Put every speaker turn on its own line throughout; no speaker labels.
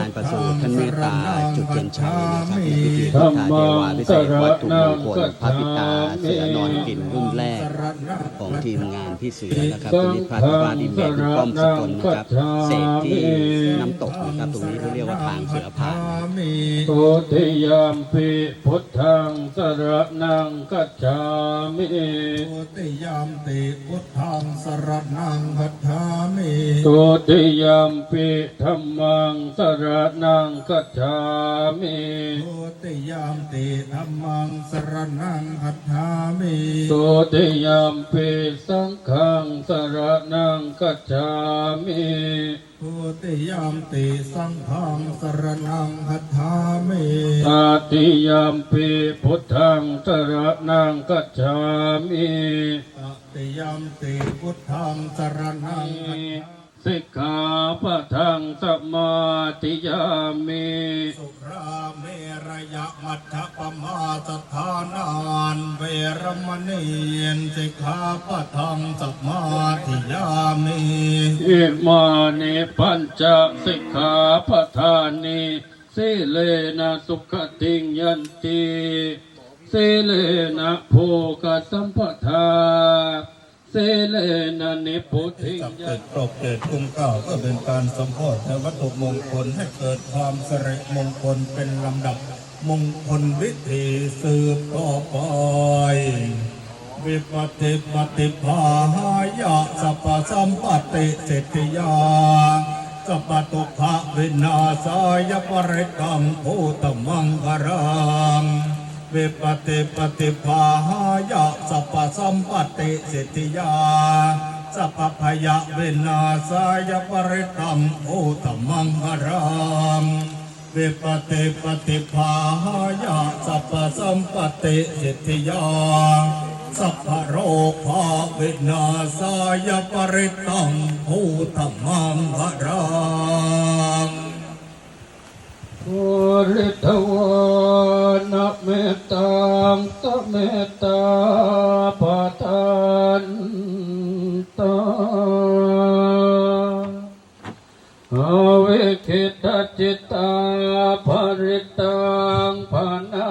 ารย์ประสูติท่านเมตตาจุดเทียนชัยนะครับในพิธีพุทธาเทวาพิเศษวัตถุมงคลพระปิตาเสือนอนกินรุ่นแรก ของทีมงานพี่เสือนะครับตรงนี้พระธาตุอินเดียคุณป้อมสกลนะครับเสกที่น้ำตกนะครับตรงนี้เขาเรียกว่าทางเสือผ่าน
ตุติยามปิพุทธังสรนังกัจฉามิ
ตุติยามติพุทธังสรนังคัจฉามิ
ตุติยามปิธรรมังสรนังกัจฉามิ
ตุติยามติธัมมังสรนังคัจฉามิ
ตุติยามปิสังฆังสรนังกัจฉามิ
ตุติยามติสังฆังสรนังคัจฉามิ
ตาติยามปิพุทธังสรนังกัจฉามิ
ตติยามติพุทธังสรนังคัจฉามิ
สิกขาปะทังสมาธิยามิ
สุราเมระยะมัทธปมาสถานานเวรมณีนสิกขาปะทังสมาธิยามิ
อิมานิปัญจสิกขาปทานิสิเลนะสุขติงยันติสิเลนะโภกสัมปทา สิเลนะนิพุติ
จับเกิดครบเกิดคุ้มเก้าก็เป็นการสมโพธิวัตถุมงคลให้เกิดความสิริมงคลเป็นลำดับมงคลวิธีสืบต่อไปวิปติปฏิภาหายะสัพพสัมปติสิทธิยาสัพพทุกขวินาศายปริตังภูตมังคารัง วิปติปฏิภาหายะสัพพสัมปติสิทธิยาสัพพยะวินาศายปริตังภูตมังคารังวิปติปฏิภาหายะสัพพสัมปติสิทธิยาสัพพโรภาวินาศายปริตังภูตมังคารัง
ภู ริทวานะเมตตังตเมตตาปะทานตาอาเวคิตาจิตตาภริตังพานา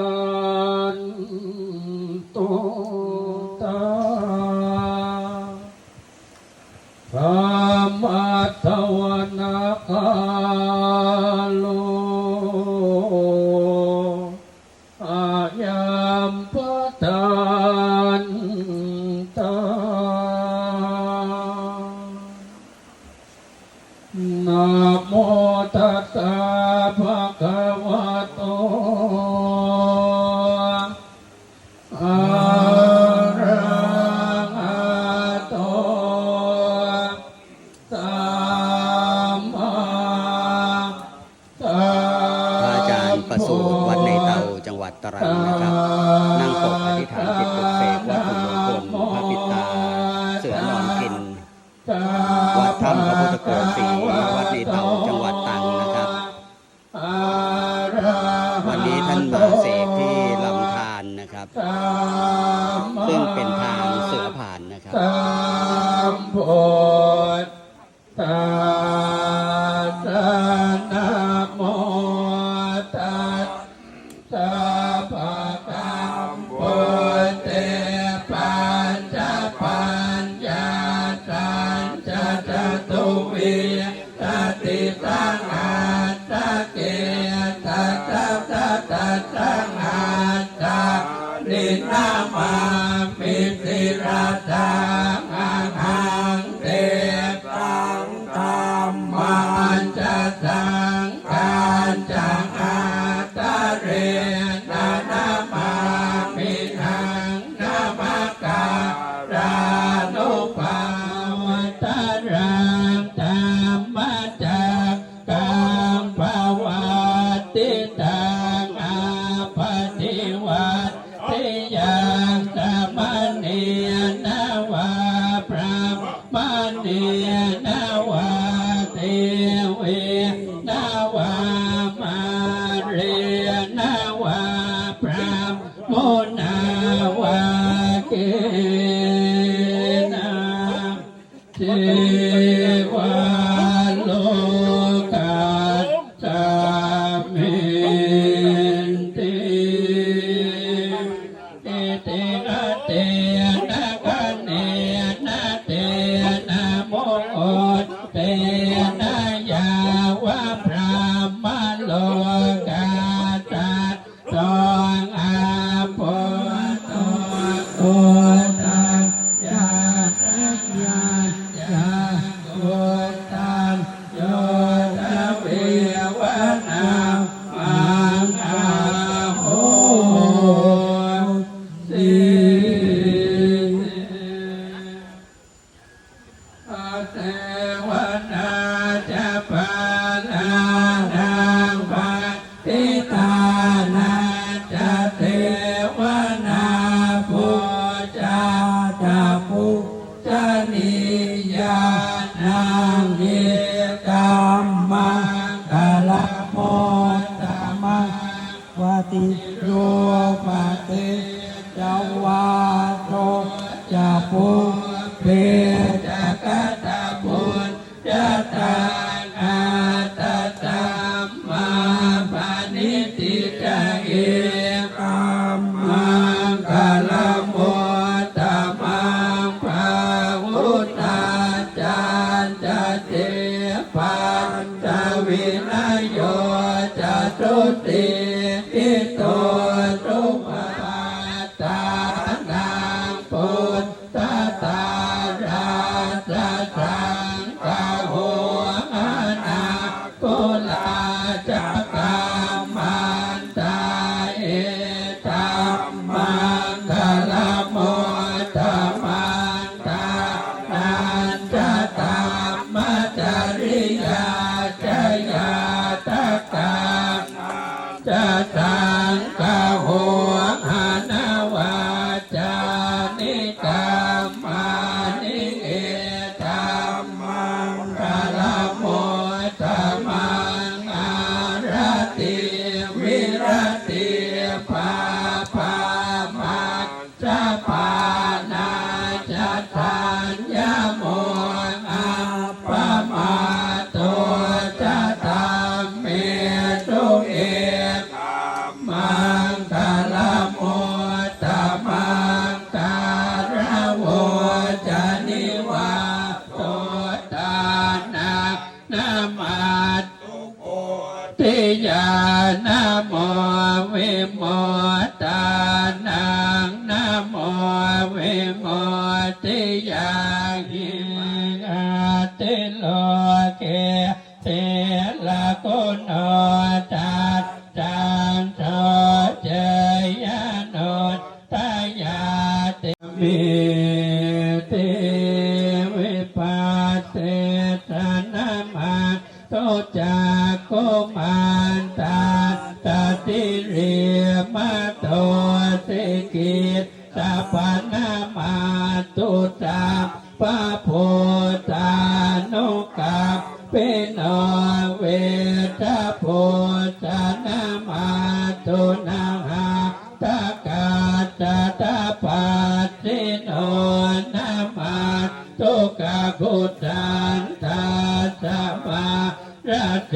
อ ตั้
งอาตะนินามา
มเนียนา Namo จะตาอาตตามาปานิติจะเอกามังกะลโมตะมังภาวุตาจารจะเตปัญจวินโยจะตุติ ติยานาโมวิโมตานังนโมวิโมติยาหิอาติโล มาตุตาปะโพตานุกัปเปโนอเวทะโพตานามาตุนาหาตากาตาตาปัสสิโนนามาตุกะกุตันตาสมาราเท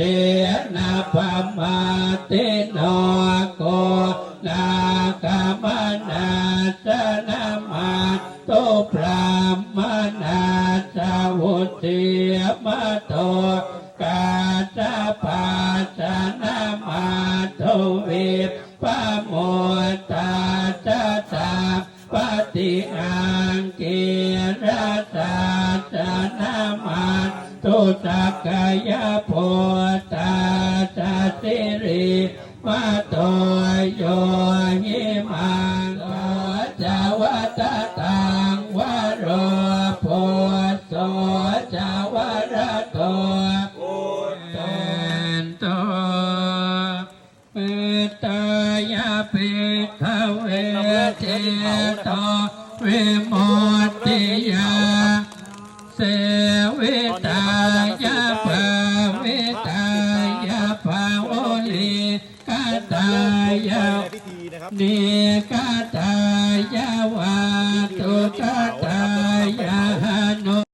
นาปมาเตโนโกนากามนาสนามา พรามนาสาวุติมาโตกาจาปาสนามาตุวิปโมตาจาตาปฏิอังกิราตาสนามาตุสักกายโพตาสาสิริมาโตโยหิมังจาวตา วิโมตติยาเส